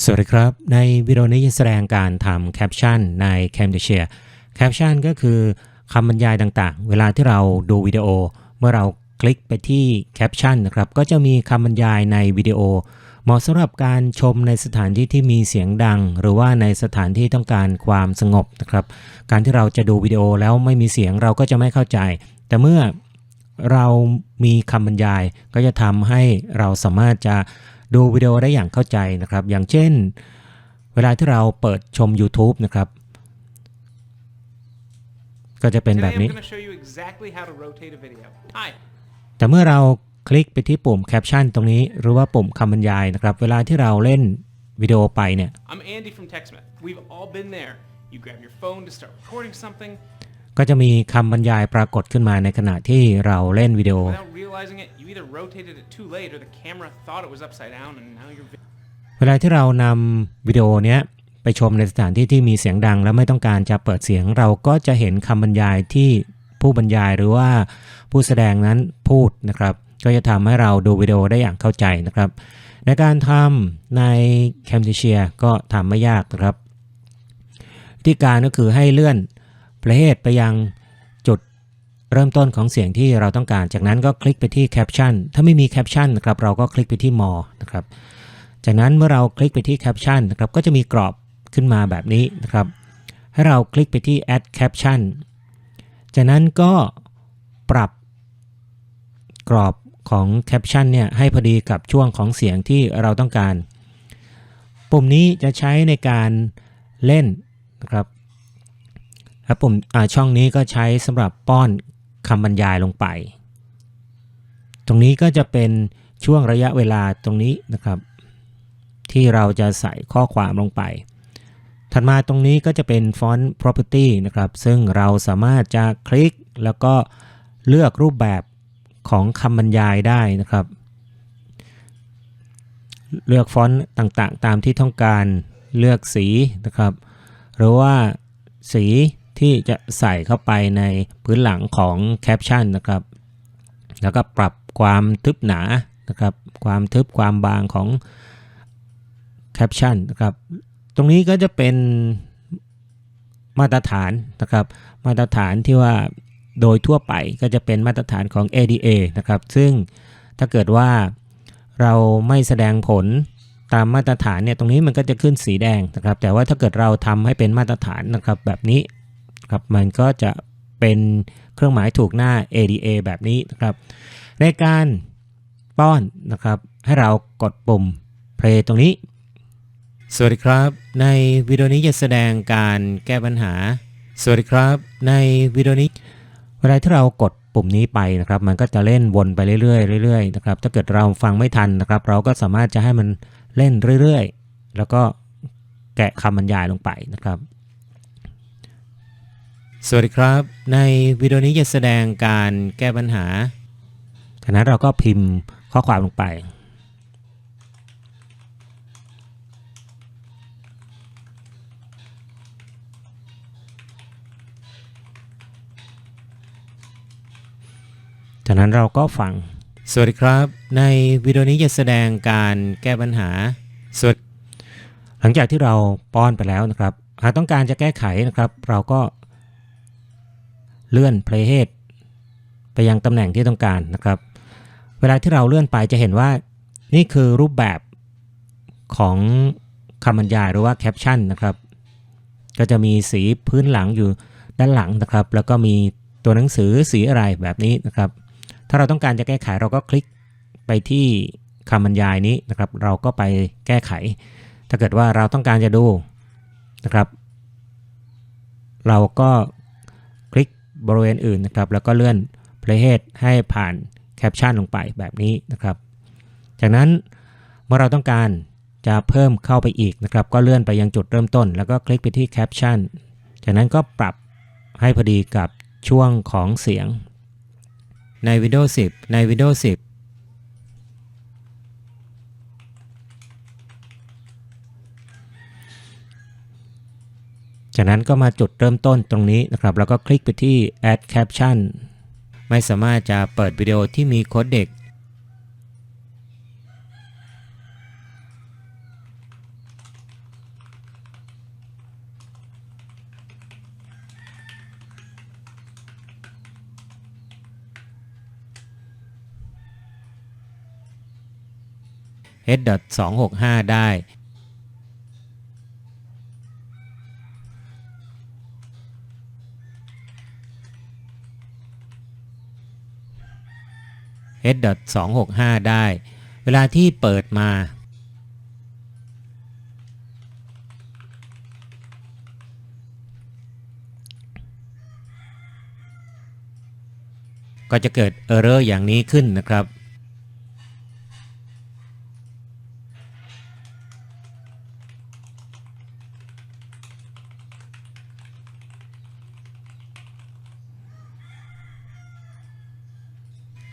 สวัสดีครับ ในวิดีโอนี้จะแสดงการทำแคปชั่นใน Camtasia แคปชั่นก็คือคำบรรยายต่างๆ เวลาที่เราดูวิดีโอ เมื่อเราคลิกไปที่แคปชั่นนะครับ ก็จะมีคำบรรยายในวิดีโอ เหมาะสำหรับการชมในสถานที่ที่มีเสียงดัง หรือว่าในสถานที่ต้องการความสงบนะครับ การที่เราจะดูวิดีโอแล้วไม่มีเสียงเราก็จะไม่เข้าใจ แต่เมื่อเรามีคำบรรยายก็จะทำให้เราสามารถจะ ดูวิดีโอได้อย่างเข้าใจนะครับ อย่างเช่น เวลาที่เราเปิดชม YouTube นะครับ ก็จะเป็น Today แบบ I'm นี้ going to show you exactly how to rotate a video. Hi, แต่เมื่อเราคลิกไปที่ปุ่มแคปชั่นตรงนี้ หรือว่าปุ่มคำบรรยายนะครับ เวลาที่เราเล่นวิดีโอไปเนี่ย I'm Andy from TechSmith. We've all been there. You grab your phone to start recording something. ก็จะมีคำบรรยายปรากฏขึ้นมาในขณะที่เราเล่นวิดีโอ either rotated it too late or the camera thought it was upside down and now you're เวลาที่เรานำวิดีโอเนี้ยไปชมในสถานที่ที่มีเสียงดัง แล้วไม่ต้องการจะเปิดเสียงเราก็จะเห็นคำบรรยายที่ผู้บรรยายหรือว่าผู้แสดงนั้นพูดนะครับ ก็จะทำให้เราดูวิดีโอได้อย่างเข้าใจนะครับ ในการทำใน Camtasia ก็ทำไม่ยากนะครับวิธีการก็คือให้เลื่อนประเภทไปยัง เริ่มต้นของเสียงที่เราต้องการ จากนั้นก็คลิกไปที่แคปชั่น ถ้าไม่มีแคปชั่นนะครับเราก็คลิกไปที่ more นะครับ จากนั้นเมื่อเราคลิกไปที่แคปชั่นนะครับก็จะมีกรอบขึ้นมาแบบนี้นะครับ ให้เราคลิกไปที่ add caption จากนั้นก็ปรับกรอบของแคปชั่นเนี่ยให้พอดีกับช่วงของเสียงที่เราต้องการ ปุ่มนี้จะใช้ในการเล่นนะครับและปุ่มช่องนี้ก็ใช้สำหรับป้อน คำบรรยายลงไป ตรงนี้ก็จะเป็นช่วงระยะเวลาตรงนี้นะครับ ที่เราจะใส่ข้อความลงไป ถัดมาตรงนี้ก็จะเป็น font property นะครับ ซึ่งเราสามารถจะคลิกแล้วก็เลือกรูปแบบของคำบรรยายได้นะครับ เลือกฟอนต์ต่างๆ ตามที่ต้องการเลือกสีนะครับ หรือว่าสี ที่จะใส่เข้าไปในพื้นหลังของแคปชั่นนะครับ แล้วก็ปรับความทึบหนานะครับ ความทึบความบางของแคปชั่นนะครับ ตรงนี้ก็จะเป็นมาตรฐานนะครับ มาตรฐานที่ว่าโดยทั่วไปก็จะเป็นมาตรฐานของ ADA นะครับ ซึ่งถ้าเกิดว่าเราไม่แสดงผลตามมาตรฐานเนี่ยตรงนี้มันก็จะขึ้นสีแดงนะครับ แต่ว่าถ้าเกิดเราทำให้เป็นมาตรฐานนะครับแบบนี้ ครับ มันก็จะเป็นเครื่องหมายถูกหน้า ADA แบบนี้นะครับ ในการป้อนนะครับ ให้เรากดปุ่ม play ตรงนี้ สวัสดีครับ ในวิดีโอนี้จะแสดงการแก้ปัญหา สวัสดีครับ ในวิดีโอนี้ เวลาที่เรากดปุ่มนี้ไปนะครับ มันก็จะเล่นวนไปเรื่อยๆเรื่อยๆนะครับ ถ้าเกิดเราฟังไม่ทันนะครับ เราก็สามารถจะให้มันเล่นเรื่อยๆ แล้วก็แกะคำบรรยายลงไปนะครับ สวัสดีครับ ในวิดีโอนี้จะแสดงการแก้ปัญหาจากนั้นเราก็พิมพ์ข้อความลงไป จากนั้นเราก็ฟัง สวัสดีครับ ในวิดีโอนี้จะแสดงการแก้ปัญหาสวัสดหลังจากที่เราป้อนไปแล้วนะครับ หากต้องการจะแก้ไขนะครับ เราก็ เลื่อน playhead ไปยังตำแหน่งที่ต้องการนะครับ เวลาที่เราเลื่อนไปจะเห็นว่านี่คือรูปแบบของคำบรรยายหรือว่าแคปชั่นนะครับ ก็จะมีสีพื้นหลังอยู่ด้านหลังนะครับ แล้วก็มีตัวหนังสือสีอะไรแบบนี้นะครับ ถ้าเราต้องการจะแก้ไขเราก็คลิกไปที่คำบรรยายนี้นะครับ เราก็ไปแก้ไข ถ้าเกิดว่าเราต้องการจะดูนะครับ เราก็ บริเวณอื่นนะครับ แล้วก็เลื่อน playhead ให้ผ่านแคปชั่นลงไปแบบนี้นะครับ จากนั้นเมื่อเราต้องการจะเพิ่มเข้าไปอีกนะครับ ก็เลื่อนไปยังจุดเริ่มต้น แล้วก็คลิกไปที่แคปชั่นจากนั้นก็ปรับให้พอดีกับช่วงของเสียง ในวิดีโอ10 ในวิดีโอ10 จากนั้นก็มาจุดเริ่มต้นตรงนี้นะครับ แล้วก็คลิกไปที่ add caption ไม่สามารถจะเปิดวิดีโอที่มีโค้ดเด็ก h.265 ได้ s.265 ได้ เวลาที่เปิดมา ก็จะเกิด Error อย่างนี้ขึ้นนะครับ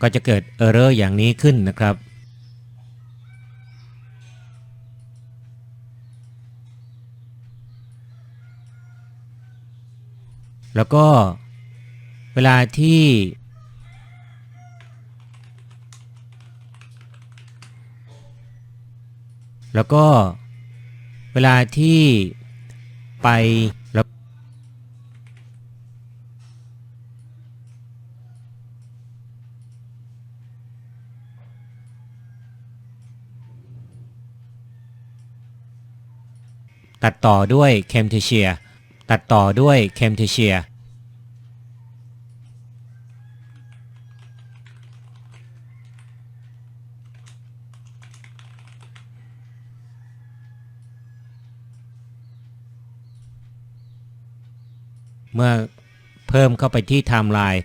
ก็จะเกิด Error อย่างนี้ขึ้นนะครับ แล้วก็เวลาที่แล้วก็เวลาที่ไปแล้ว ตัดต่อด้วยเคมเทเชียตัดต่อด้วยเคมเทเชียเมื่อเพิ่มเข้าไปที่ไทม์ไลน์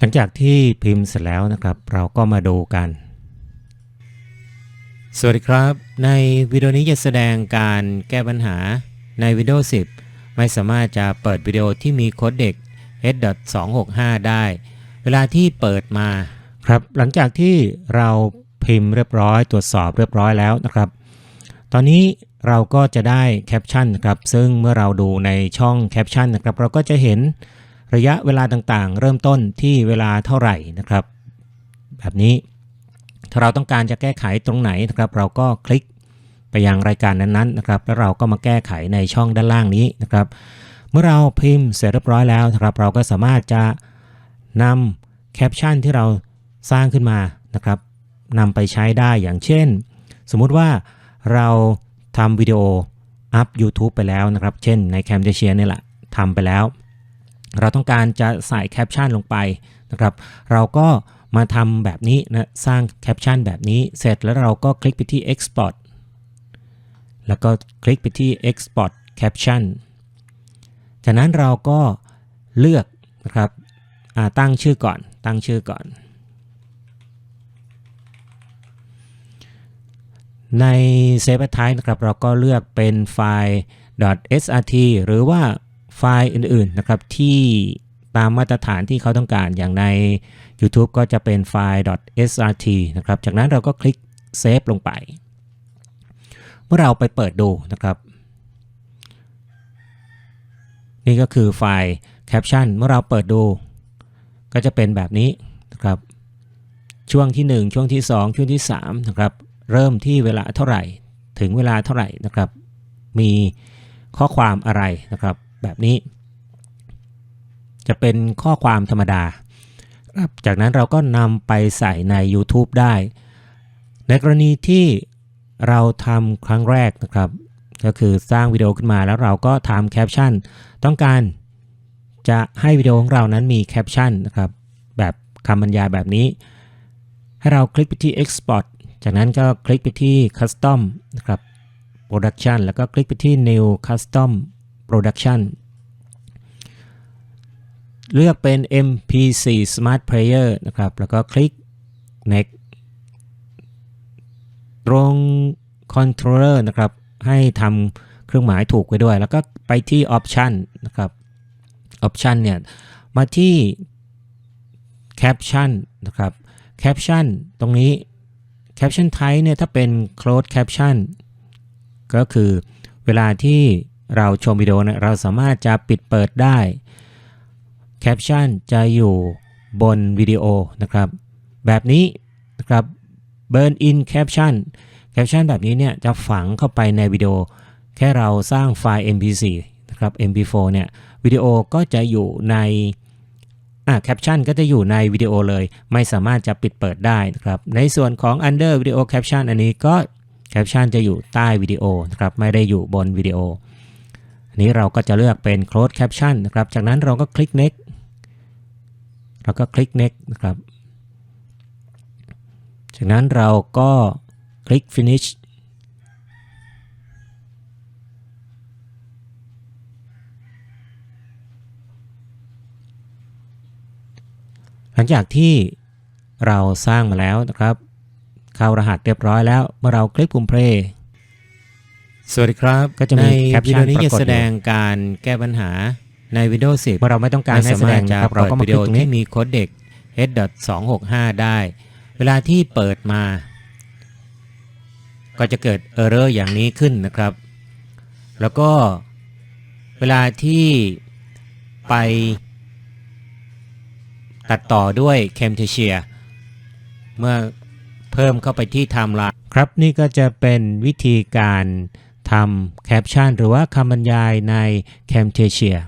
หลังจากที่พิมพ์เสร็จแล้วนะครับ เราก็มาดูกัน สวัสดีครับ ในวิดีโอนี้จะแสดงการแก้ปัญหาใน Windows 10 ไม่สามารถจะเปิดวิดีโอที่มีโค้ดเด็ก h.265 ได้ เวลาที่เปิดมาครับ หลังจากที่เราพิมพ์เรียบร้อยตรวจสอบเรียบร้อยแล้วนะครับ ตอนนี้เราก็จะได้แคปชั่นนะครับ ซึ่งเมื่อเราดูในช่องแคปชั่นนะครับ เราก็จะเห็น ระยะเวลาต่างๆ เริ่มต้นที่เวลาเท่าไหร่นะครับ แบบนี้ถ้าเราต้องการจะแก้ไขตรงไหนนะครับ เราก็คลิกไปยังรายการนั้นๆนะครับ แล้วเราก็มาแก้ไขในช่องด้านล่างนี้นะครับ เมื่อเราพิมพ์เสร็จเรียบร้อยแล้วนะครับ เราก็สามารถจะนำแคปชั่นที่เราสร้างขึ้นมานะครับนำไปใช้ได้อย่างเช่น สมมุติว่าเราทำวิดีโออัพ YouTube ไปแล้วนะครับ เช่นใน c a m t a s i a นี่แหละทำไปแล้ว เราต้องการจะใส่แคปชั่นลงไปนะครับ เราก็มาทำแบบนี้นะสร้างแคปชั่นแบบนี้เสร็จแล้วเราก็คลิกไปที่ Export แล้วก็คลิกไปที่ Export Caption จากนั้นเราก็เลือกนะครับตั้งชื่อก่อนตั้งชื่อก่อน ใน Save as Type นะครับเราก็เลือกเป็นไฟล์ .srt หรือว่า ไฟล์อื่นๆนะครับที่ตามมาตรฐานที่เขาต้องการอย่างใน YouTube ก็จะเป็นไฟล์ .srt นะครับจากนั้นเราก็คลิก Save ลงไป เมื่อเราไปเปิดดูนะครับ นี่ก็คือไฟล์ Caption เมื่อเราเปิดดู ก็จะเป็นแบบนี้นะครับช่วงที่ 1 ช่วงที่ 2 ช่วงที่3นะครับเริ่มที่เวลาเท่าไหร่ ถึงเวลาเท่าไหร่นะครับ มีข้อความอะไรนะครับ แบบนี้ จะเป็นข้อความธรรมดา จากนั้นเราก็นำไปใส่ใน YouTube ได้ ในกรณีที่เราทำครั้งแรกนะครับ ก็คือสร้างวิดีโอขึ้นมาแล้วเราก็ทำแคปชั่น ต้องการจะให้วิดีโอของเรานั้นมีแคปชั่นนะครับ แบบคำบรรยายแบบนี้ ให้เราคลิกไปที่ Export จากนั้นก็คลิกไปที่ Custom นะครับ Production แล้วก็คลิกไปที่ New Custom Production เลือกเป็น MP4 Smart Player นะครับ แล้วก็คลิก Next ตรง Controller นะครับ ให้ทำเครื่องหมายถูกไว้ด้วย แล้วก็ไปที่ Option นะครับ Option เนี่ย มาที่ Caption นะครับ Caption ตรงนี้ Caption Type เนี่ย ถ้าเป็น Closed Caption ก็คือเวลาที่ เราชมวิดีโอนะเราสามารถจะปิดเปิดได้แคปชั่นจะอยู่บนวิดีโอนะครับ แบบนี้นะครับ Burn in Caption ปชั่นแบบนี้เนี่ยจะฝังเข้าไปในวิดีโอ แค่เราสร้างไฟล์ mp4 นะครับ mp4 เนี่ยวิดีโอก็จะอยู่ในอะแคปชั่นก็จะอยู่ในวิดีโอเลย ไม่สามารถจะปิดเปิดได้นะครับ ในส่วนของ under video caption อันนี้ก็แคปชั่นจะอยู่ใต้วิดีโอนะครับ ไม่ได้อยู่บนวิดีโอ นี้เราก็จะเลือกเป็น close caption นะครับ จากนั้นเราก็คลิก next แล้วก็คลิก next นะครับ จากนั้นเราก็คลิก finish หลังจากที่เราสร้างมาแล้วนะครับ เข้ารหัสเรียบร้อยแล้ว เมื่อเราคลิกปุ่ม play สวัสดีครับก็จะมีในแคปวิชั่ดีนโอนี้ปราจะกฏแสอยู่ดงการแก้ปัญหาใน Windows 10เมื่อเราไม่ต้องการให้ไม่แสสาดมารถงจะนะครับเปิเราดก็มาวิคดีลิโอกตรงนี้ที่มีโค้ดเด็ก h.265 ได้ เวลาที่เปิดมา ก็จะเกิด Error อย่างนี้ขึ้นนะครับ แล้วก็เวลาที่ไปตัดต่อด้วย Camtasia เมื่อเพิ่มเข้าไปที่ Timeline ครับนี่ก็จะเป็นวิธีการ ทำแคปชั่นหรือว่าคำบรรยายใน Camtasia